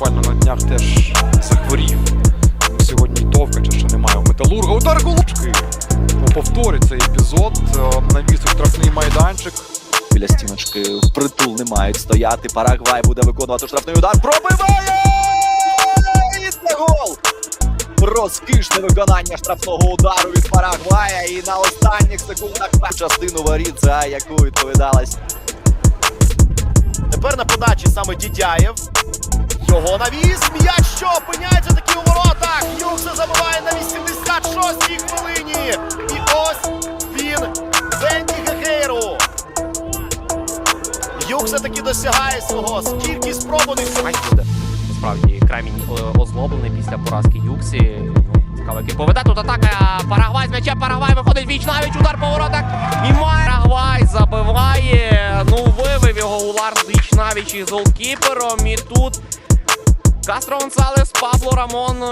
буквально на днях теж захворів. Сьогодні Товкача ще немає у металурга. Удар голубки. У повторі цей епізод. Е, Навіс штрафний майданчик. Біля стіночки впритул не мають стояти. Парагвай буде виконувати штрафний удар. Пробиває! І це гол! Розкішне виконання штрафного удару від Парагвая. І на останніх секундах частину воріт, за яку відповідалась. Тепер на подачі саме Дідяєв. Його навіс. М'яч що опиняється таки у воротах. Юкса забиває на 86-й хвилині. І ось він Венді Гехейру. Юкса таки досягає свого. Скільки спробуваних. матч буде. Насправді Кремінь е, озлоблений після поразки Юксі. Ну, цікаво, поведе. Тут атака Парагвай з м'яча. Парагвай виходить віч навіть удар по воротах. І має Парагвай забиває. Ну, вивів його Улар Дич навіч із голкіпером. І тут Кастро Гонсалес, Пабло Рамон.